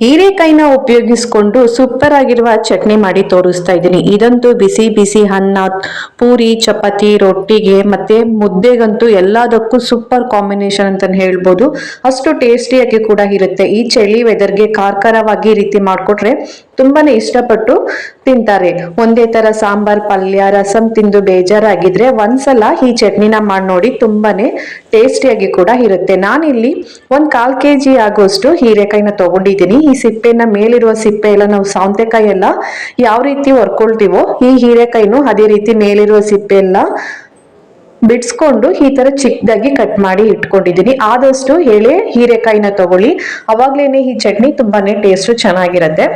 ಹೀರೆಕಾಯಿನ ಉಪಯೋಗಿಸ್ಕೊಂಡು ಸೂಪರ್ ಆಗಿರುವ ಚಟ್ನಿ ಮಾಡಿ ತೋರಿಸ್ತಾ ಇದ್ದೀನಿ. ಇದಂತೂ ಬಿಸಿ ಬಿಸಿ ಅನ್ನ, ಪೂರಿ, ಚಪಾತಿ, ರೊಟ್ಟಿಗೆ ಮತ್ತೆ ಮುದ್ದೆಗಂತೂ ಎಲ್ಲದಕ್ಕೂ ಸೂಪರ್ ಕಾಂಬಿನೇಷನ್ ಅಂತ ಹೇಳ್ಬೋದು. ಅಷ್ಟು ಟೇಸ್ಟಿಯಾಗಿ ಕೂಡ ಇರುತ್ತೆ. ಈ ಚಳಿ ವೆದರ್ಗೆ ಕಾರ್ಕರವಾಗಿ ರೀತಿ ಮಾಡಿಕೊಟ್ರೆ ತುಂಬಾನೇ ಇಷ್ಟಪಟ್ಟು ತಿಂತಾರೆ. ಒಂದೇ ತರ ಸಾಂಬಾರ್, ಪಲ್ಯ, ರಸಂ ತಿಂದು ಬೇಜಾರಾಗಿದ್ರೆ ಒಂದ್ಸಲ ಈ ಚಟ್ನಿನ ಮಾಡಿ ನೋಡಿ ತುಂಬಾನೇ ಟೇಸ್ಟಿಯಾಗಿ ಕೂಡ ಇರುತ್ತೆ. ನಾನಿಲ್ಲಿ ಒಂದ್ ಕಾಲ್ ಕೆಜಿ ಆಗುವಷ್ಟು ಹೀರೆಕಾಯಿನ ತಗೊಂಡಿದ್ದೀನಿ. ಈ ಸಿಪ್ಪೆನ ಮೇಲಿರುವ ಸಿಪ್ಪೆ ಎಲ್ಲ ನಾವು ಸೌಂತೆಕಾಯಿ ಎಲ್ಲ ಯಾವ ರೀತಿ ಹೊರ್ಕೊಳ್ತೀವೋ ಈ ಹೀರೆಕಾಯಿನೂ ಅದೇ ರೀತಿ ಮೇಲಿರುವ ಸಿಪ್ಪೆ ಎಲ್ಲ ಬಿಡಿಸ್ಕೊಂಡು ಈ ತರ ಚಿಕ್ಕದಾಗಿ ಕಟ್ ಮಾಡಿ ಇಟ್ಕೊಂಡಿದ್ದೀನಿ. ಆದಷ್ಟು ಎಳೆ ಹೀರೆಕಾಯಿನ ತಗೊಳ್ಳಿ. ಅವಾಗ್ಲೇನೆ ಈ ಚಟ್ನಿ ತುಂಬಾನೇ ಟೇಸ್ಟ್ ಚೆನ್ನಾಗಿರತ್ತೆ.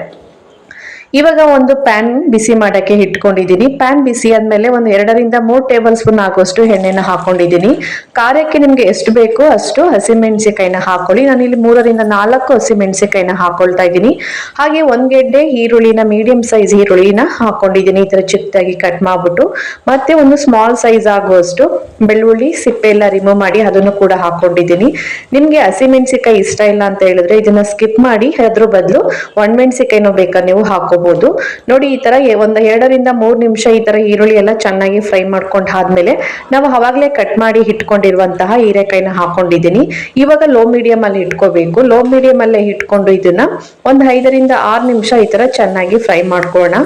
ಇವಾಗ ಒಂದು ಪ್ಯಾನ್ ಬಿಸಿ ಮಾಡೋಕ್ಕೆ ಇಟ್ಕೊಂಡಿದ್ದೀನಿ. ಪ್ಯಾನ್ ಬಿಸಿ ಆದಮೇಲೆ ಒಂದು ಎರಡರಿಂದ ಮೂರು ಟೇಬಲ್ ಸ್ಪೂನ್ ಆಗುವಷ್ಟು ಎಣ್ಣೆನ ಹಾಕೊಂಡಿದ್ದೀನಿ. ಖಾರಕ್ಕೆ ನಿಮ್ಗೆ ಎಷ್ಟು ಬೇಕೋ ಅಷ್ಟು ಹಸಿಮೆಣಸಿಕಾಯಿನ ಹಾಕೊಳ್ಳಿ. ನಾನು ಇಲ್ಲಿ ಮೂರರಿಂದ ನಾಲ್ಕು ಹಸಿಮೆಣಸಿಕಾಯಿನ ಹಾಕೊಳ್ತಾ ಇದ್ದೀನಿ. ಹಾಗೆ ಒಂದು ಗೆಡ್ಡೆ ಈರುಳ್ಳಿನ ಮೀಡಿಯಂ ಸೈಜ್ ಈರುಳ್ಳಿನ ಹಾಕೊಂಡಿದ್ದೀನಿ. ಈ ತರ ಚಿಕ್ಕದಾಗಿ ಕಟ್ ಮಾಡ್ಬಿಟ್ಟು. ಮತ್ತೆ ಒಂದು ಸ್ಮಾಲ್ ಸೈಜ್ ಆಗುವಷ್ಟು ಬೆಳ್ಳುಳ್ಳಿ ಸಿಪ್ಪೆ ಎಲ್ಲ ರಿಮೂವ್ ಮಾಡಿ ಅದನ್ನು ಕೂಡ ಹಾಕೊಂಡಿದ್ದೀನಿ. ನಿಮ್ಗೆ ಹಸಿಮೆಣಸಿಕಾಯಿ ಇಷ್ಟ ಇಲ್ಲ ಅಂತ ಹೇಳಿದ್ರೆ ಇದನ್ನ ಸ್ಕಿಪ್ ಮಾಡಿ, ಅದ್ರ ಬದಲು ಒಣಮೆಣಸಿಕಾಯಿನೂ ಬೇಕಾ ನೀವು ಹಾಕೋಬಹುದು ನೋಡಿ ಈ ತರ ಒಂದ್ ಒಂದು ಎರಡರಿಂದ ಮೂರ್ ನಿಮಿಷ ಈ ತರ ಈರುಳ್ಳಿ ಎಲ್ಲ ಚೆನ್ನಾಗಿ ಫ್ರೈ ಮಾಡ್ಕೊಂಡ್ ಆದ್ಮೇಲೆ ನಾವು ಅವಾಗ್ಲೇ ಕಟ್ ಮಾಡಿ ಇಟ್ಕೊಂಡಿರುವಂತಹ ಹೀರೆಕಾಯಿನ ಹಾಕೊಂಡಿದ್ದೀನಿ. ಇವಾಗ ಲೋ ಮೀಡಿಯಂ ಅಲ್ಲಿ ಇಟ್ಕೋಬೇಕು. ಲೋ ಮೀಡಿಯಂ ಅಲ್ಲೇ ಇಟ್ಕೊಂಡು ಇದನ್ನ ಒಂದ್ ಐದರಿಂದ ಆರ್ ನಿಮಿಷ ಈ ತರ ಚೆನ್ನಾಗಿ ಫ್ರೈ ಮಾಡ್ಕೊಳ್ಳೋಣ.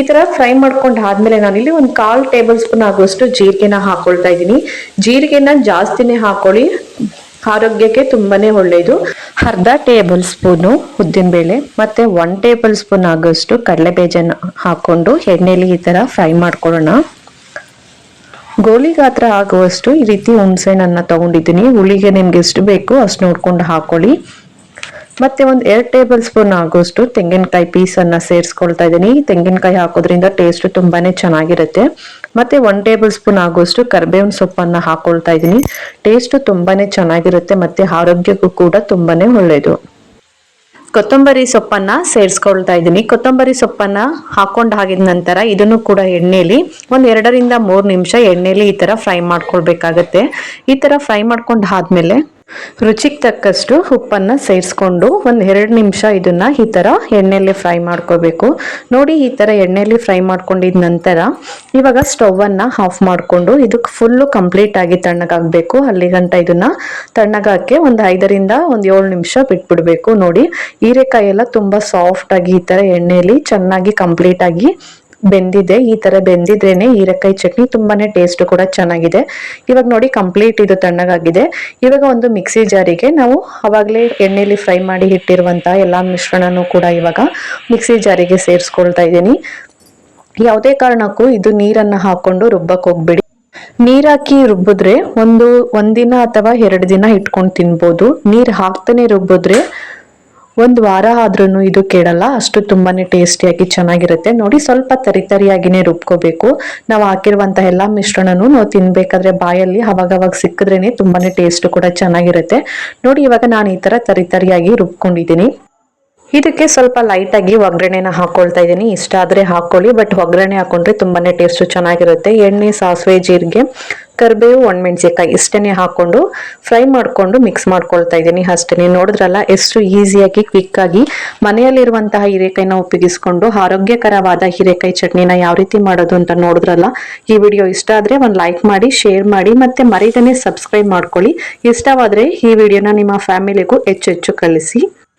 ಈ ತರ ಫ್ರೈ ಮಾಡ್ಕೊಂಡು ಆದ್ಮೇಲೆ ನಾನಿಲ್ಲಿ ಒಂದ್ ಕಾಲ್ ಟೇಬಲ್ ಸ್ಪೂನ್ ಆಗುವಷ್ಟು ಜೀರಿಗೆನ ಹಾಕೊಳ್ತಾ ಇದ್ದೀನಿ. ಜೀರಿಗೆನ ಜಾಸ್ತಿನೇ ಹಾಕೊಳ್ಳಿ. ಆರೋಗ್ಯಕ್ಕೆ ತುಂಬಾನೇ ಒಳ್ಳೆಯದು ಅರ್ಧ ಟೇಬಲ್ ಸ್ಪೂನು ಉದ್ದಿನಬೇಳೆ ಮತ್ತೆ ಒನ್ ಟೇಬಲ್ ಸ್ಪೂನ್ ಆಗೋಷ್ಟು ಕಡಲೆಬೇಜನ ಹಾಕೊಂಡು ಎಣ್ಣೆಲಿ ಈ ತರ ಫ್ರೈ ಮಾಡ್ಕೊಳ್ಳೋಣ. ಗೋಲಿ ಗಾತ್ರ ಆಗುವಷ್ಟು ಈ ರೀತಿ ಹುಣಸೆಹಣ್ಣನ್ನ ತಗೊಂಡಿದ್ದೀನಿ. ಹುಳಿಗೆ ನಿಮ್ಗೆ ಎಷ್ಟು ಬೇಕು ಅಷ್ಟು ನೋಡ್ಕೊಂಡು ಹಾಕೊಳ್ಳಿ. ಮತ್ತೆ ಒಂದು ಎರಡು ಟೇಬಲ್ ಸ್ಪೂನ್ ಆಗೋಷ್ಟು ತೆಂಗಿನಕಾಯಿ ಪೀಸನ್ನ ಸೇರಿಸ್ಕೊಳ್ತಾ ಇದ್ದೀನಿ ತೆಂಗಿನಕಾಯಿ ಹಾಕೋದ್ರಿಂದ ಟೇಸ್ಟ್ ತುಂಬಾನೇ ಚೆನ್ನಾಗಿರುತ್ತೆ. ಮತ್ತೆ ಒನ್ ಟೇಬಲ್ ಸ್ಪೂನ್ ಆಗೋಷ್ಟು ಕರ್ಬೇವಿನ ಸೊಪ್ಪನ್ನ ಹಾಕೊಳ್ತಾ ಇದ್ದೀನಿ ಟೇಸ್ಟ್ ತುಂಬಾನೇ ಚೆನ್ನಾಗಿರುತ್ತೆ ಮತ್ತೆ ಆರೋಗ್ಯಕ್ಕೂ ಕೂಡ ತುಂಬಾನೇ ಒಳ್ಳೆಯದು ಕೊತ್ತಂಬರಿ ಸೊಪ್ಪನ್ನ ಸೇರಿಸ್ಕೊಳ್ತಾ ಇದ್ದೀನಿ ಕೊತ್ತಂಬರಿ ಸೊಪ್ಪನ್ನ ಹಾಕೊಂಡು ಹಾಗಿದ ನಂತರ ಇದನ್ನು ಕೂಡ ಎಣ್ಣೆಲಿ ಒಂದು ಎರಡರಿಂದ ಮೂರು ನಿಮಿಷ ಎಣ್ಣೆಲಿ ಈ ತರ ಫ್ರೈ ಮಾಡ್ಕೊಳ್ಬೇಕಾಗತ್ತೆ. ಈ ತರ ಫ್ರೈ ಮಾಡ್ಕೊಂಡು ಆದ್ಮೇಲೆ ರುಚಿಗೆ ತಕ್ಕಷ್ಟು ಉಪ್ಪನ್ನು ಸೇರಿಸ್ಕೊಂಡು ಒಂದು ಎರಡು ನಿಮಿಷ ಇದನ್ನು ಈ ಥರ ಎಣ್ಣೆಯಲ್ಲಿ ಫ್ರೈ ಮಾಡ್ಕೋಬೇಕು. ನೋಡಿ ಈ ಥರ ಎಣ್ಣೆಯಲ್ಲಿ ಫ್ರೈ ಮಾಡ್ಕೊಂಡಿದ ನಂತರ ಇವಾಗ ಸ್ಟವನ್ನು ಆಫ್ ಮಾಡಿಕೊಂಡು ಇದಕ್ಕೆ ಫುಲ್ಲು ಕಂಪ್ಲೀಟ್ ಆಗಿ ತಣ್ಣಗಾಗ್ಬೇಕು. ತಣ್ಣಗಾಕಿ ಇದನ್ನ ತಣ್ಣಗಾಕೆ ಒಂದು ಐದರಿಂದ ಒಂದು ಏಳು ನಿಮಿಷ ಬಿಟ್ಬಿಡಬೇಕು. ನೋಡಿ ಹೀರೆಕಾಯಿ ಎಲ್ಲ ತುಂಬ ಸಾಫ್ಟಾಗಿ ಈ ಥರ ಎಣ್ಣೆಯಲ್ಲಿ ಚೆನ್ನಾಗಿ ಕಂಪ್ಲೀಟ್ ಆಗಿ ಬೆಂದಿದೆ, ಈ ತರ ಬೆಂದಿದ್ರೇನೆ ಹೀರೆಕಾಯಿ ಚಟ್ನಿ ತುಂಬಾನೇ ಟೇಸ್ಟ್ ಕೂಡ ಚೆನ್ನಾಗಿದೆ. ಇವಾಗ ನೋಡಿ ಕಂಪ್ಲೀಟ್ ಇದು ತಣ್ಣಗಾಗಿದೆ. ಇವಾಗ ಒಂದು ಮಿಕ್ಸಿ ಜಾರಿಗೆ ನಾವು ಅವಾಗಲೇ ಎಣ್ಣೆಯಲ್ಲಿ ಫ್ರೈ ಮಾಡಿ ಇಟ್ಟಿರುವಂತಹ ಎಲ್ಲಾ ಮಿಶ್ರಣನೂ ಕೂಡ ಇವಾಗ ಮಿಕ್ಸಿ ಜಾರಿಗೆ ಸೇರಿಸ್ಕೊಳ್ತಾ ಇದ್ದೀನಿ. ಯಾವುದೇ ಕಾರಣಕ್ಕೂ ಇದು ನೀರನ್ನ ಹಾಕೊಂಡು ರುಬ್ಬಕ್ ಹೋಗ್ಬೇಡಿ. ನೀರ್ ಹಾಕಿ ರುಬ್ಬಿದ್ರೆ ಒಂದು ಒಂದಿನ ಅಥವಾ ಎರಡು ದಿನ ಇಟ್ಕೊಂಡು ತಿನ್ಬೋದು. ನೀರು ಹಾಕ್ತಾನೆ ರುಬ್ಬಿದ್ರೆ ಒಂದ್ ವಾರ ಆದ್ರೂ ಇದು ಕೆಡಲ್ಲ, ಅಷ್ಟು ತುಂಬಾನೇ ಟೇಸ್ಟಿಯಾಗಿ ಚೆನ್ನಾಗಿರುತ್ತೆ. ನೋಡಿ, ಸ್ವಲ್ಪ ತರಿತರಿಯಾಗಿನೇ ರುಬ್ಕೋಬೇಕು. ನಾವು ಹಾಕಿರುವಂತಹ ಎಲ್ಲಾ ಮಿಶ್ರಣನೂ ನಾವು ತಿನ್ಬೇಕಾದ್ರೆ ಬಾಯಲ್ಲಿ ಅವಾಗವಾಗ ಸಿಕ್ಕಿದ್ರೇನೆ ತುಂಬಾನೇ ಟೇಸ್ಟ್ ಕೂಡ ಚೆನ್ನಾಗಿರುತ್ತೆ. ನೋಡಿ, ಇವಾಗ ನಾನು ಈ ತರ ತರಿತರಿಯಾಗಿ ರುಬ್ಕೊಂಡಿದ್ದೀನಿ. ಇದಕ್ಕೆ ಸ್ವಲ್ಪ ಲೈಟ್ ಆಗಿ ಒಗ್ಗರಣೆನ ಹಾಕೊಳ್ತಾ ಇದ್ದೀನಿ. ಇಷ್ಟ ಆದ್ರೆ ಹಾಕೊಳ್ಳಿ ಬಟ್ ಒಗ್ಗರಣೆ ಹಾಕೊಂಡ್ರೆ ತುಂಬಾನೇ ಟೇಸ್ಟ್ ಚೆನ್ನಾಗಿರುತ್ತೆ. ಎಣ್ಣೆ, ಸಾಸಿವೆ, ಜೀರಿಗೆ, ಕರಿಬೇವು ಒಣಮೆಣಸಿಕಾಯಿ ಇಷ್ಟನ್ನೇ ಹಾಕೊಂಡು ಫ್ರೈ ಮಾಡಿಕೊಂಡು ಮಿಕ್ಸ್ ಮಾಡ್ಕೊಳ್ತಾ ಇದ್ದೀನಿ. ಅಷ್ಟೇ ನೋಡಿದ್ರಲ್ಲ, ಎಷ್ಟು ಈಸಿಯಾಗಿ ಕ್ವಿಕ್ ಆಗಿ ಮನೆಯಲ್ಲಿರುವಂತಹ ಹೀರೆಕಾಯಿನ ಉಪಯೋಗಿಸ್ಕೊಂಡು ಆರೋಗ್ಯಕರವಾದ ಹೀರೆಕಾಯಿ ಚಟ್ನಿನ ಯಾವ ರೀತಿ ಮಾಡೋದು ಅಂತ ನೋಡಿದ್ರಲ್ಲ, ಈ ವಿಡಿಯೋ ಇಷ್ಟ ಆದರೆ ಒಂದು ಲೈಕ್ ಮಾಡಿ ಶೇರ್ ಮಾಡಿ, ಮತ್ತೆ ಮರೀದನೇ ಸಬ್ಸ್ಕ್ರೈಬ್ ಮಾಡ್ಕೊಳ್ಳಿ. ಇಷ್ಟವಾದರೆ ಈ ವಿಡಿಯೋನ ನಿಮ್ಮ ಫ್ಯಾಮಿಲಿಗೂ ಹೆಚ್ಚು ಹೆಚ್ಚು ಕಳಿಸಿ